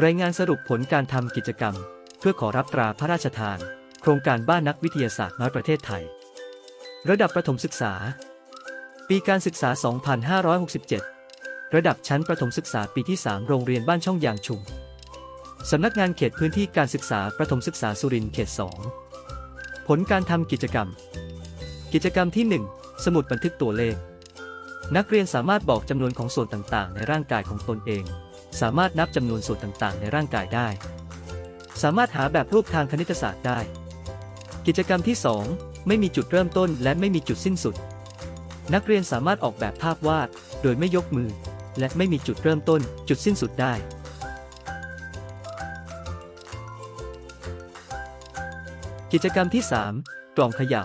รายงานสรุปผลการทำกิจกรรม เพื่อขอรับตราพระราชทาน โครงการบ้านนักวิทยาศาสตร์น้อยประเทศไทย ระดับประถมศึกษา ปีการศึกษา 2567 ระดับชั้นประถมศึกษาปีที่ 3 โรงเรียนบ้านช่องยางชุม สำนักงานเขตพื้นที่การศึกษาประถมศึกษาสุรินทร์เขต 2 ผลการทำกิจกรรม กิจกรรมที่ 1 สมุดบันทึกตัวเลข นักเรียนสามารถบอกจำนวนของส่วนต่างๆ ในร่างกายของตนเอง สามารถนับจำนวนส่วนต่างๆ ในร่างกายได้ สามารถหาแบบรูปทางคณิตศาสตร์ได้ กิจกรรมที่ 2 ไม่มีจุดเริ่มต้นและไม่มีจุดสิ้นสุด นักเรียนสามารถออกแบบภาพวาด โดยไม่ยกมือ และไม่มีจุดเริ่มต้น จุดสิ้นสุดได้กิจกรรมที่ 3 กล่องเขย่า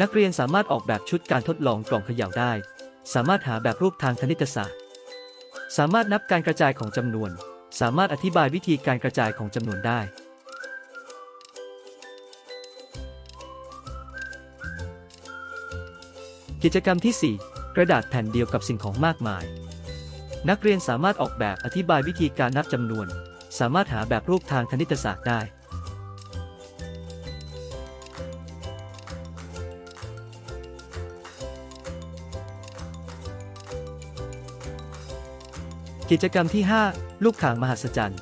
นักเรียนสามารถออกแบบชุดการทดลองกล่องเขย่าได้ สามารถหาแบบรูปทางคณิตศาสตร์ สามารถนับการกระจายของจำนวน สามารถอธิบายวิธีการกระจายของจำนวนได้ กิจกรรมที่ 4 กระดาษแผ่นเดียวกับสิ่งของมากมาย นักเรียนสามารถออกแบบอธิบายวิธีการนับจำนวน สามารถหาแบบรูปทางคณิตศาสตร์ได้ กิจกรรมที่ 5 ลูกข่างมหัศจรรย์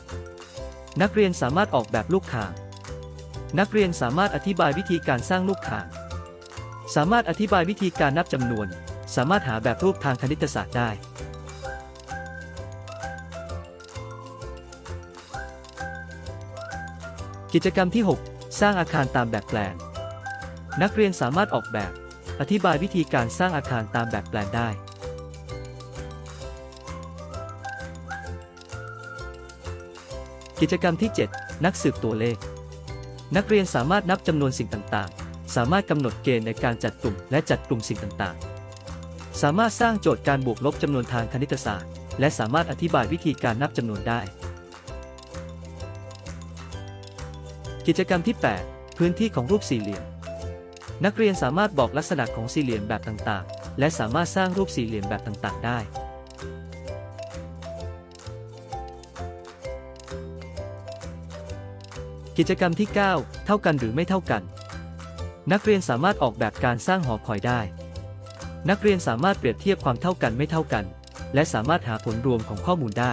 นักเรียนสามารถออกแบบลูกข่าง นักเรียนสามารถอธิบายวิธีการสร้างลูกข่าง สามารถอธิบายวิธีการนับจำนวน สามารถหาแบบรูปทางคณิตศาสตร์ได้ กิจกรรมที่ 6 สร้างอาคารตามแบบแปลน นักเรียนสามารถออกแบบ อธิบายวิธีการสร้างอาคารตามแบบแปลนได้ กิจกรรมที่ 7 นักสืบตัวเลข นักเรียนสามารถนับจำนวนสิ่งต่างๆ สามารถกำหนดเกณฑ์ในการจัดกลุ่มและจัดกลุ่มสิ่งต่างๆ สามารถสร้างโจทย์การบวกลบจำนวนทางคณิตศาสตร์ และสามารถอธิบายวิธีการนับจำนวนได้ กิจกรรมที่ 8 พื้นที่ของรูปสี่เหลี่ยม นักเรียนสามารถบอกลักษณะของสี่เหลี่ยมแบบต่างๆ และสามารถสร้างรูปสี่เหลี่ยมแบบต่างๆ ได้ กิจกรรมที่ 9 เท่ากันหรือไม่เท่ากัน นักเรียนสามารถออกแบบการสร้างหอคอยได้ นักเรียนสามารถเปรียบเทียบความเท่ากันไม่เท่ากัน และสามารถหาผลรวมของข้อมูลได้